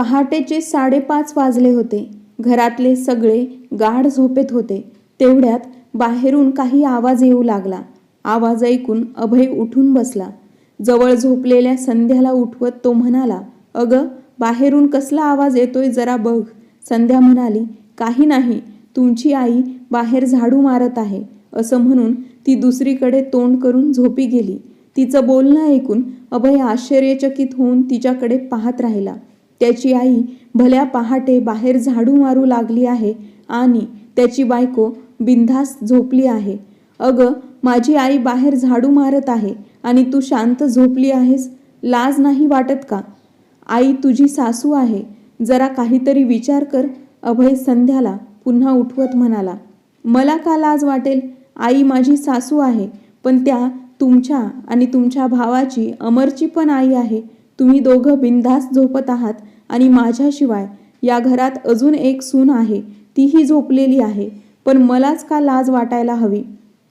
पहाटेचे साडेपाच वाजले होते घरातले सगळे गाढ झोपेत होते तेवढ्यात बाहेरून काही आवाज येऊ लागला. आवाज ऐकून अभय उठून बसला. जवळ झोपलेल्या संध्याला उठवत तो म्हणाला अगं बाहेरून कसला आवाज येतोय जरा बघ. संध्या म्हणाली काही नाही तुमची आई बाहेर झाडू मारत आहे. असं म्हणून ती दुसरीकडे तोंड करून झोपी गेली. तिचं बोलणं ऐकून अभय आश्चर्यचकित होऊन तिच्याकडे पाहत राहिला. त्याची आई भल्या पहाटे बाहेर झाडू मारू लागली आहे आणि त्याची बायको बिनधास्त झोपली आहे. अगं माझी आई बाहेर झाडू मारत आहे आणि तू शांत झोपली आहेस लाज नाही वाटत का? आई तुझी सासू आहे. जरा काहीतरी विचार कर अभय संध्याला पुन्हा उठवत म्हणाला. मला का लाज वाटेल? आई माझी सासू आहे पण त्या तुमच्या आणि तुमच्या भावाची अमरची पण आई आहे. तुम्ही दोघं बिनधास्त झोपत आहात आणि माझ्याशिवाय या घरात अजून एक सून आहे तीही झोपलेली आहे पण मलाच का लाज वाटायला हवी?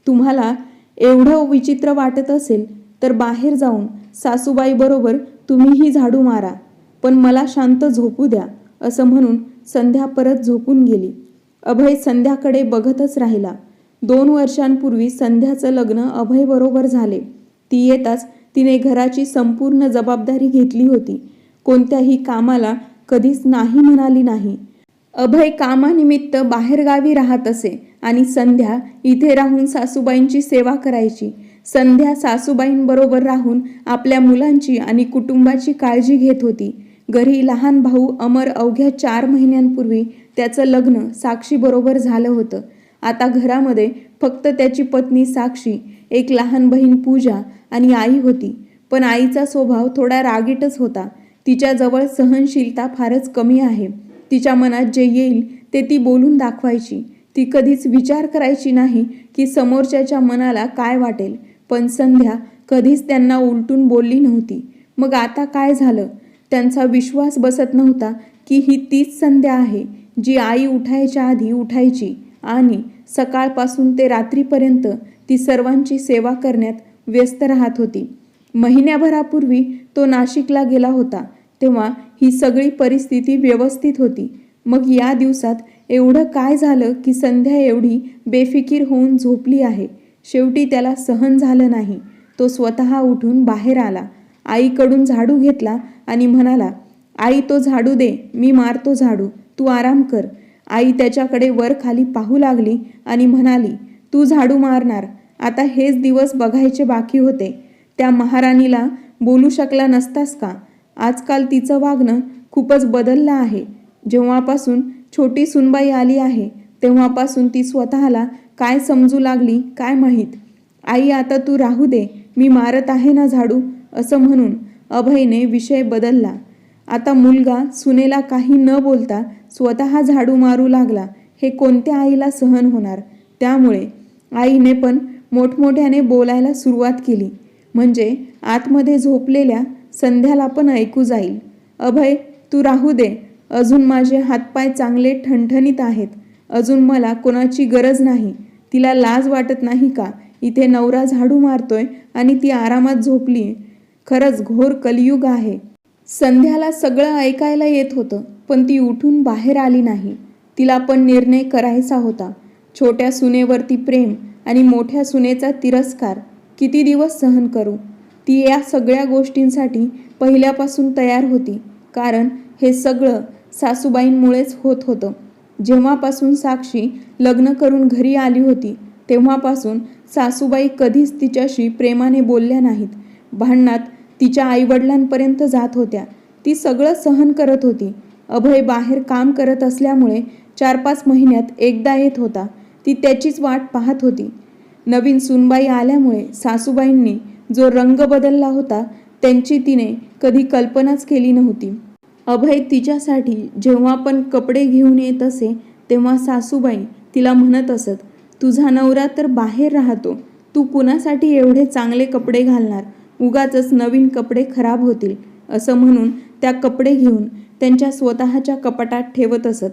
तुम्हाला एवढं विचित्र वाटत असेल तर बाहेर जाऊन सासूबाईबरोबर तुम्हीही झाडू मारा पण मला शांत झोपू द्या असं म्हणून संध्या परत झोपून गेली. अभय संध्याकडे बघतच राहिला. दोन वर्षांपूर्वी संध्याचं लग्न अभयबरोबर झाले. ती येताच तिने घराची संपूर्ण जबाबदारी घेतली होती. कोणत्याही कामाला कधीच नाही म्हणाली नाही. अभय कामानिमित्त बाहेरगावी राहत असे आणि संध्या इथे राहून सासूबाईंची सेवा करायची. संध्या सासूबाईंबरोबर राहून आपल्या मुलांची आणि कुटुंबाची काळजी घेत होती. घरी लहान भाऊ अमर अवघ्या चार महिन्यांपूर्वी त्याचं लग्न साक्षीबरोबर झालं होतं. आता घरामध्ये फक्त त्याची पत्नी साक्षी एक लहान बहीण पूजा आणि आई होती. पण आईचा स्वभाव थोडा रागीटच होता. तिच्याजवळ सहनशीलता फारच कमी आहे. तिच्या मनात जे येईल ते ती बोलून दाखवायची. ती कधीच विचार करायची नाही की समोरच्याच्या मनाला काय वाटेल. पण संध्या कधीच त्यांना उलटून बोलली नव्हती. मग आता काय झालं? त्यांचा विश्वास बसत नव्हता की ही तीच संध्या आहे जी आई उठायच्या आधी उठायची. आणि सकाळपासून ते रात्रीपर्यंत ती सर्वांची सेवा करण्यात व्यस्त राहत होती. महिन्याभरापूर्वी तो नाशिकला गेला होता तेव्हा ही सगळी परिस्थिती व्यवस्थित होती. मग या दिवसात एवढं काय झालं की संध्या एवढी बेफिकीर होऊन झोपली आहे? शेवटी त्याला सहन झालं नाही. तो स्वतः उठून बाहेर आला. आईकडून झाडू घेतला आणि म्हणाला आई तो झाडू दे. मी मारतो झाडू. तू आराम कर. आई त्याच्याकडे वर खाली पाहू लागली आणि म्हणाली तू झाडू मारणार. आता हेच दिवस बघायचे बाकी होते. त्या महाराणीला बोलू शकला नसतास का? आजकाल तिचं वागणं खूपच बदललं आहे. जेव्हापासून छोटी सुनबाई आली आहे तेव्हापासून ती स्वतःला काय समजू लागली काय माहीत? आई आता तू राहू दे. मी मारत आहे ना झाडू असं म्हणून अभयने विषय बदलला. आता मुलगा सुनेला काही न बोलता स्वतः झाडू मारू लागला. हे कोणत्या आईला सहन होणार? त्यामुळे आईने पण मोठमोठ्याने बोलायला सुरुवात केली. म्हणजे आतमध्ये झोपलेल्या संध्याला पण ऐकू जाईल. अभय तू राहू दे. अजून माझे हातपाय चांगले ठणठणीत आहेत. अजून मला कोणाची गरज नाही. तिला लाज वाटत नाही का? इथे नवरा झाडू मारतोय आणि ती आरामात झोपली. खरंच घोर कलियुग आहे. संध्याला सगळं ऐकायला येत होतं. पण ती उठून बाहेर आली नाही. तिला पण निर्णय करायचा होता. छोट्या सुनेवरती प्रेम आणि मोठ्या सुनेचा तिरस्कार. किती दिवस सहन करू? ती या सगळ्या गोष्टींसाठी पहिल्यापासून तयार होती. कारण हे सगळं सासूबाईंमुळेच होत होतं. जेव्हापासून साक्षी लग्न करून घरी आली होती तेव्हापासून सासूबाई कधीच तिच्याशी प्रेमाने बोलल्या नाहीत. भांडणात तिच्या आईवडिलांपर्यंत जात होत्या. ती सगळं सहन करत होती. अभय बाहेर काम करत असल्यामुळे चार पाच महिन्यात एकदा येत होता. ती त्याचीच वाट पाहत होती. नवीन सुनबाई आल्यामुळे सासूबाईंनी जो रंग बदलला होता त्यांची तिने कधी कल्पनाच केली नव्हती. अभय तिच्यासाठी जेव्हा पण कपडे घेऊन येत असे तेव्हा सासूबाई तिला म्हणत असत तुझा नवरा तर बाहेर राहतो. तू कुणासाठी एवढे चांगले कपडे घालणार? उगाच नवीन कपडे खराब होतील. असं म्हणून त्या कपडे घेऊन त्यांच्या स्वतःच्या कपाटात ठेवत असत.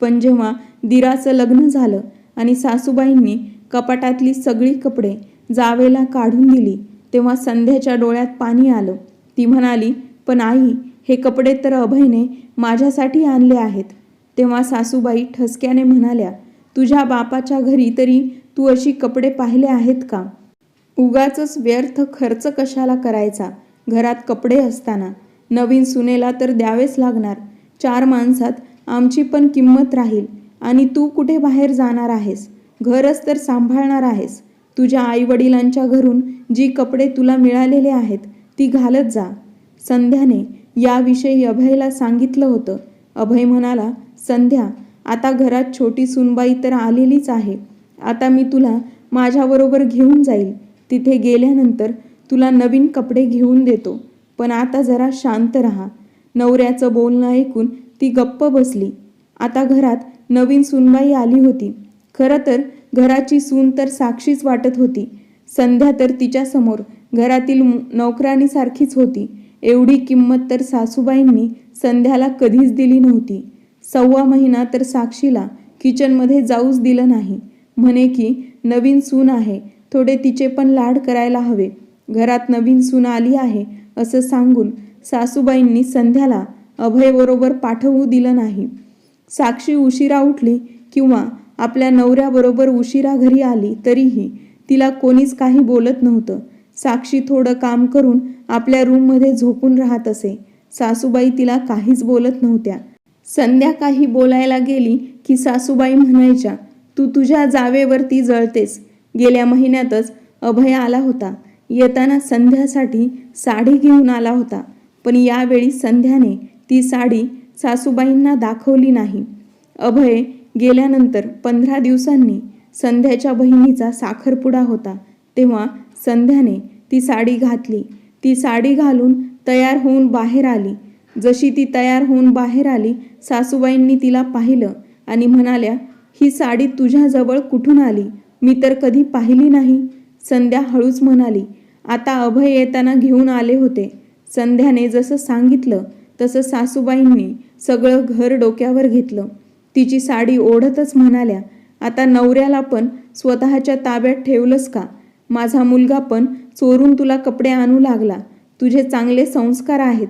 पण जेव्हा दिराचं लग्न झालं आणि सासूबाईंनी कपाटातली सगळी कपडे जावेला काढून दिली तेव्हा संध्याच्या डोळ्यात पाणी आलं. ती म्हणाली पण आई हे कपडे तर अभयने माझ्यासाठी आणले आहेत. तेव्हा सासूबाई ठसक्याने म्हणाल्या तुझ्या बापाच्या घरी तरी तू अशी कपडे पाहिले आहेत का? उगाच व्यर्थ खर्च कशाला करायचा? घरात कपडे असताना. नवीन सुनेला तर द्यावेच लागणार. चार माणसात आमची पण किंमत राहील. आणि तू कुठे बाहेर जाणार आहेस? घरच तर सांभाळणार आहेस. तुझ्या आईवडिलांच्या घरून जी कपडे तुला मिळालेले आहेत ती घालत जा. संध्याने याविषयी अभयला सांगितलं होतं. अभय म्हणाला संध्या आता घरात छोटी सुनबाई तर आलेलीच आहे. आता मी तुला माझ्याबरोबर घेऊन जाईल. तिथे गेल्यानंतर तुला नवीन कपडे घेऊन देतो. पण आता जरा शांत राहा. नवऱ्याचं बोलणं ऐकून ती गप्प बसली. आता घरात नवीन सुनबाई आली होती. खरं तर घराची सून तर साक्षीच वाटत होती. संध्या तर तिच्यासमोर घरातील मु- नोकराणीसारखीच होती. एवढी किंमत तर सासूबाईंनी संध्याला कधीच दिली नव्हती. सव्वा महिना तर साक्षीला किचनमध्ये जाऊच दिलं नाही. म्हणे की नवीन सून आहे. थोडे तिचे पण लाड करायला हवे. घरात नवीन सून आली आहे. असं सांगून सासूबाईंनी संध्याला अभयबरोबर पाठवू दिलं नाही. साक्षी उशिरा उठली किंवा आपल्या नवऱ्याबरोबर उशिरा घरी आली तरीही तिला कोणीच काही बोलत नव्हतं. साक्षी थोडं काम करून आपल्या रूममध्ये झोपून राहत असे. सासूबाई तिला काहीच बोलत नव्हत्या. संध्या काही बोलायला गेली की सासूबाई म्हणायच्या तू तुझ्या जावेवरती जळतेस. गेल्या महिन्यातच अभय आला होता. येताना संध्यासाठी साडी घेऊन आला होता पण यावेळी संध्याने ती साडी सासूबाईंना दाखवली नाही. अभय गेल्यानंतर पंधरा दिवसांनी संध्याच्या बहिणीचा साखरपुडा होता. तेव्हा संध्याने ती साडी घातली. ती साडी घालून तयार होऊन बाहेर आली. जशी ती तयार होऊन बाहेर आली सासूबाईंनी तिला पाहिलं आणि म्हणाल्या ही साडी तुझ्याजवळ कुठून आली? मी तर कधी पाहिली नाही. संध्या हळूच म्हणाली आता अभय येताना घेऊन आले होते. संध्याने जसं सांगितलं तसं सासूबाईंनी सगळं घर डोक्यावर घेतलं. तिची साडी ओढतच म्हणाल्या आता नवऱ्याला पण स्वतःच्या ताब्यात ठेवलंस का? माझा मुलगा पण चोरून तुला कपडे आणू लागला. तुझे चांगले संस्कार आहेत.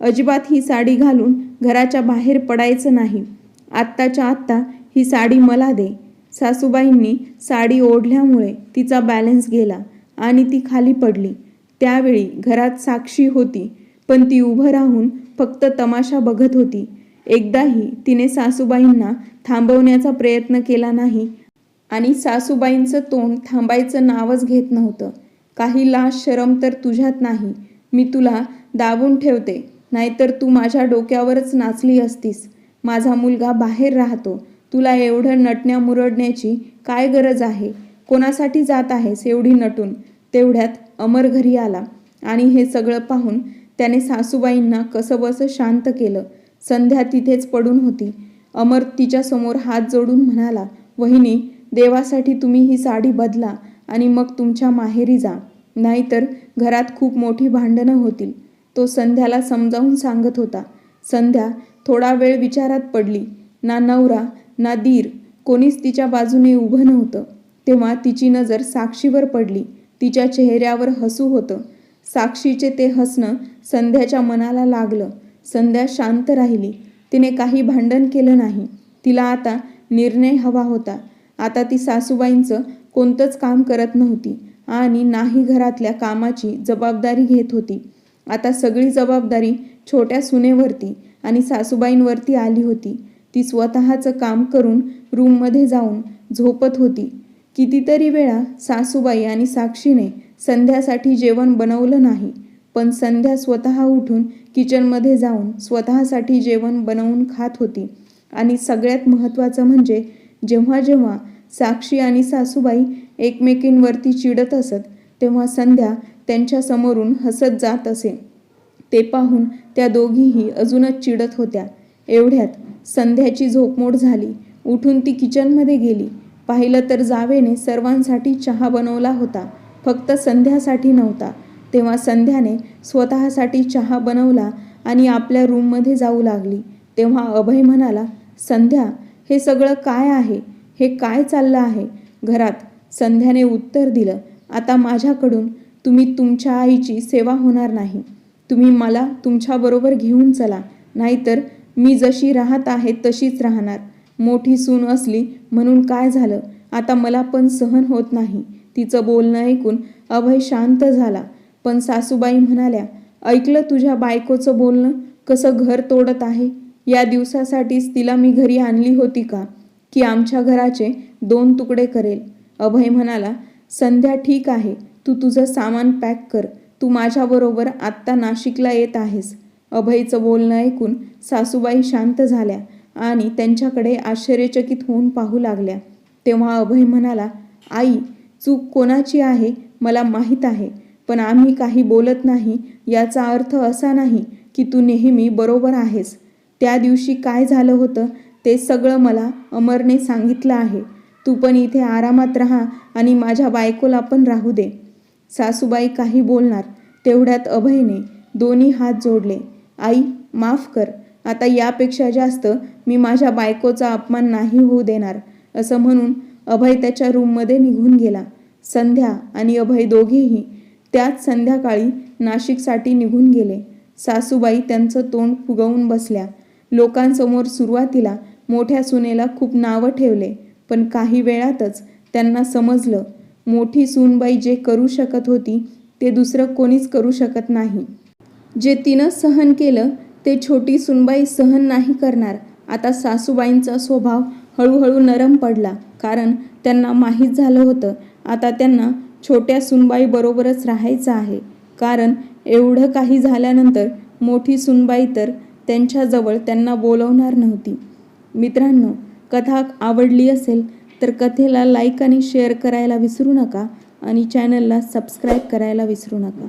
अजिबात ही साडी घालून घराच्या बाहेर पडायचं नाही. आत्ताच्या आत्ता ही साडी मला दे. सासूबाईंनी साडी ओढल्यामुळे तिचा बॅलन्स गेला. आणि ती खाली पडली. त्यावेळी घरात साक्षी होती पण ती उभं राहून फक्त तमाशा बघत होती. एकदाही तिने सासूबाईंना थांबवण्याचा प्रयत्न केला नाही आणि सासूबाईंचं तोंड थांबायचं नावच घेत नव्हतं. काही लाज शरम तर तुझ्यात नाही. मी तुला दाबून ठेवते नाहीतर तू माझ्या डोक्यावरच नाचली असतीस. माझा मुलगा बाहेर राहतो. तुला एवढं नटण्या मुरडण्याची काय गरज आहे? कोणासाठी जात आहेस एवढी नटून? तेवढ्यात अमर घरी आला आणि हे सगळं पाहून त्याने सासूबाईंना कसंबसं शांत केलं. संध्या तिथेच पडून होती. अमर तिच्यासमोर हात जोडून म्हणाला वहिनी देवासाठी तुम्ही ही साडी बदला आणि मग तुमच्या माहेरी जा. नाहीतर घरात खूप मोठी भांडणं होतील. तो संध्याला समजावून सांगत होता. संध्या थोडा वेळ विचारात पडली. ना नवरा ना दीर. कोणीच तिच्या बाजूने उभं नव्हतं. तेव्हा तिची नजर साक्षीवर पडली. तिच्या चेहऱ्यावर हसू होतं. साक्षीचे ते हसणं संध्याच्या मनाला लागलं. संध्या शांत राहिली. तिने काही भांडण केलं नाही. तिला आता निर्णय हवा होता. आता ती सासूबाईंचं कोणतंच काम करत नव्हती आणि नाही घरातल्या कामाची जबाबदारी घेत होती. आता सगळी जबाबदारी छोट्या सुनेवरती आणि सासूबाईंवरती आली होती. ती स्वतःचं काम करून रूममध्ये जाऊन झोपत होती. कितीतरी वेळा सासूबाई आणि साक्षीने संध्यासाठी जेवण बनवलं नाही पण संध्या स्वतः उठून किचनमध्ये जाऊन स्वतःसाठी जेवण बनवून खात होती. आणि सगळ्यात महत्त्वाचं म्हणजे जेव्हा जेव्हा साक्षी आणि सासूबाई एकमेकींवरती चिडत असत तेव्हा संध्या त्यांच्यासमोरून हसत जात असे. ते पाहून त्या दोघीही अजूनच चिडत होत्या. एवढ्यात संध्याची झोपमोड झाली. उठून ती किचनमध्ये गेली. पाहिलं तर जावेने सर्वांसाठी चहा बनवला होता. फक्त संध्यासाठी नव्हता. तेव्हा संध्याने स्वतःसाठी चहा बनवला आणि आपल्या रूममध्ये जाऊ लागली. तेव्हा अभय म्हणाला संध्या हे सगळं काय आहे? हे काय चाललं आहे? घरात संध्याने उत्तर दिलं आता माझ्याकडून तुम्ही तुमच्या आईची सेवा होणार नाही. तुम्ही मला तुमच्याबरोबर घेऊन चला. नाहीतर मी जशी राहत आहे तशीच राहणार. मोठी सून असली म्हणून काय झालं? आता मला पण सहन होत नाही. तिचं बोलणं ऐकून अभय शांत झाला. पण सासूबाई म्हणाल्या ऐकलं तुझ्या बायकोचं बोलणं? कसं घर तोडत आहे? या दिवसासाठीच तिला मी घरी आणली होती का? की आमच्या घराचे दोन तुकडे करेल. अभय म्हणाला संध्या ठीक आहे. तू तुझं सामान पॅक कर. तू माझ्याबरोबर आत्ता नाशिकला येत आहेस. अभयचं बोलणं ऐकून सासूबाई शांत झाल्या. आणि त्यांच्याकडे आश्चर्यचकित होऊन पाहू लागल्या. तेव्हा अभय म्हणाला आई चूक कोणाची आहे मला माहीत आहे पण आम्ही काही बोलत नाही याचा अर्थ असा नाही की तू नेहमी बरोबर आहेस. त्या दिवशी काय झालं होतं ते सगळं मला अमरने सांगितलं आहे. तू पण इथे आरामात राहा आणि माझ्या बायकोला पण राहू दे. सासूबाई काही बोलणार तेवढ्यात अभयने दोन्ही हात जोडले. आई माफ कर आता यापेक्षा जास्त मी माझ्या बायकोचा अपमान नाही होऊ देणार असं म्हणून अभय त्याच्या रूममध्ये निघून गेला. संध्या आणि अभय दोघेही त्याच संध्याकाळी नाशिकसाठी निघून गेले. सासूबाई त्यांचं तोंड फुगवून बसल्या. लोकांसमोर सुरुवातीला मोठ्या सुनेला खूप नावं ठेवले पण काही वेळातच त्यांना समजलं मोठी सूनबाई जे करू शकत होती ते दुसरं कोणीच करू शकत नाही. जे तिनं सहन केलं ते छोटी सुनबाई सहन नाही करणार. आता सासूबाईंचा स्वभाव हळूहळू नरम पडला. कारण त्यांना माहीत झालं होतं आता त्यांना छोट्या सुनबाईबरोबरच राहायचं आहे. कारण एवढं काही झाल्यानंतर मोठी सुनबाई तर त्यांच्याजवळ त्यांना बोलवणार नव्हती. मित्रांनो कथा आवडली असेल तर कथेला लाईक आणि शेअर करायला विसरू नका आणि चॅनलला सबस्क्राईब करायला विसरू नका.